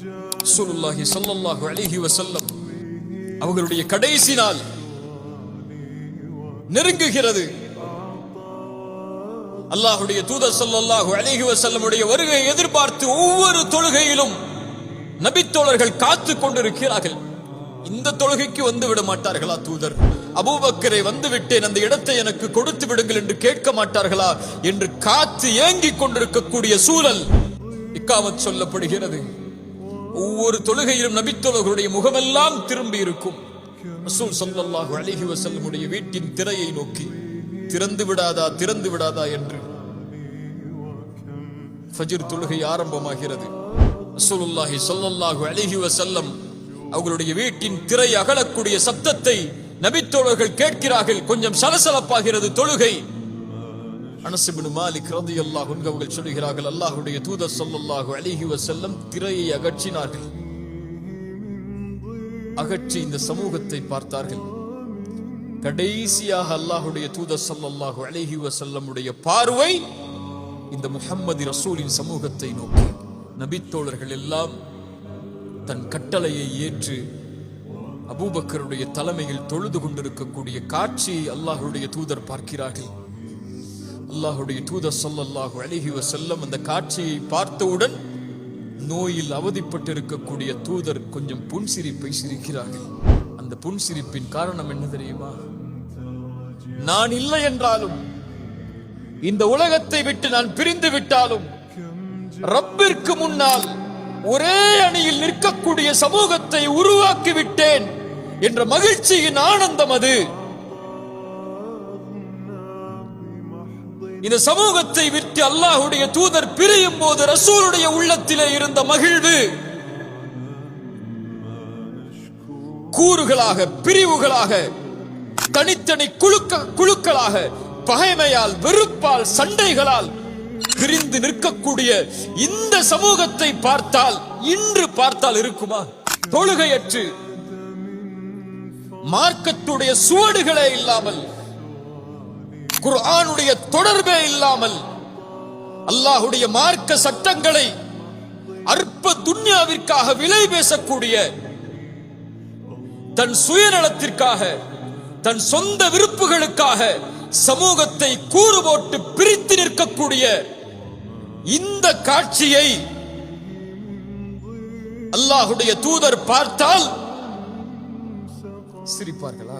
ரசூலுல்லாஹி சொல்லல்லாஹு அலைஹி வசல்லம் அவர்களுடைய கடைசி நாள் நெருங்குகிறது. அல்லாஹுடைய தூதர் சொல்லல்லாஹு அலைஹி வசல்லமுடைய வருகையை எதிர்பார்த்து ஒவ்வொரு தொழுகையிலும் நபித்தோழர்கள் காத்து கொண்டிருக்கிறார்கள். இந்த தொழுகைக்கு வந்து விட மாட்டார்களா தூதர்? அபூபக்கரை வந்து விட்டேன் அந்த இடத்தை எனக்கு கொடுத்து விடுங்கள் என்று கேட்க மாட்டார்களா என்று காத்து ஏங்கிக் கொண்டிருக்கக்கூடிய சூழல் இக்காமத் சொல்லப்படுகிறது. ஒவ்வொரு தொழுகையிலும் நபித்தோழர்களுடைய முகமெல்லாம் திரும்பி இருக்கும். ரசூல் ஸல்லல்லாஹு அலைஹி வஸல்லமுடைய வீட்டின் திரையை நோக்கி திறந்து விடாதா திறந்து விடாதா என்று ஃபஜிர் தொழுகை ஆரம்பமாகிறது. ரசூலுல்லாஹி சொல்லல்லாஹு அலைஹி வசல்லம் அவர்களுடைய வீட்டின் திரை அகலக்கூடிய சப்தத்தை நபித்தோழர்கள் கேட்கிறார்கள். கொஞ்சம் சலசலப்பாகிறது தொழுகை. அனஸ் மாலிக் ரதி அல்லாஹ் அவர்கள் சொல்கிறார்கள் அல்லாஹுடைய தூதர் சொல்லல்லாஹு அலைஹி வசல்லம் திரையை அகற்றினார்கள். அகற்றி இந்த சமூகத்தை பார்த்தார்கள். கடைசியாக அல்லாஹுடைய தூதர் ஸல்லல்லாஹு அலைஹி வசல்லமுடைய பார்வை இந்த முஹம்மது ரசூலின் சமூகத்தை நோக்கி. நபித்தோழர்கள் எல்லாம் தன் கட்டளையை ஏற்று அபூபக்கருடைய தலைமையில் தொழுது கொண்டிருக்கக்கூடிய காட்சியை அல்லாஹுடைய தூதர் பார்க்கிறார்கள். அல்லாஹுடைய தூதர் சொல்லல்லாஹு அழகி செல்லம் அந்த காட்சியை பார்த்தவுடன் நோயில் அவதிப்பட்டிருக்கக்கூடிய தூதர் கொஞ்சம் புன்சிரிப்பை சிரிக்கிறார்கள். அந்த புன்சிரிப்பின் காரணம் என்ன தெரியுமா? நான் இல்லை என்றாலும் இந்த உலகத்தை விட்டு நான் பிரிந்து விட்டாலும் ரப்பிற்கு முன்னால் ஒரே அணியில் நிற்கக்கூடிய சமூகத்தை உருவாக்கி விட்டேன் என்ற மகிழ்ச்சியின் ஆனந்தம் அது. இந்த சமூகத்தை விட்டு அல்லாஹுடைய தூதர் பிரியும் போது ரசூலுடைய உள்ளத்திலே இருந்த மகிழ்வு கூறுகளாக பிரிவுகளாக தனித்தனி குழுக்க குழுக்களாக பகைமையால் வெறுப்பால் சண்டைகளால் பிரிந்து நிற்கக்கூடிய இந்த சமூகத்தை பார்த்தால் இன்று பார்த்தால் இருக்குமா? தொழுகையற்று. மார்க்கத்துடைய சுவடுகளே இல்லாமல் குர்ஆனுடைய தொடர்பே இல்லாமல் அல்லாஹுடைய மார்க்க சட்டங்களை அற்ப துன்யாவிற்காக விலை பேசக்கூடிய தன் சுயநலத்திற்காக தன் சொந்த விருப்புகளுக்காக சமூகத்தை கூறு போட்டு பிரித்து நிற்கக்கூடிய இந்த காட்சியை அல்லாஹுடைய தூதர் பார்த்தால் சிரிப்பார்களா?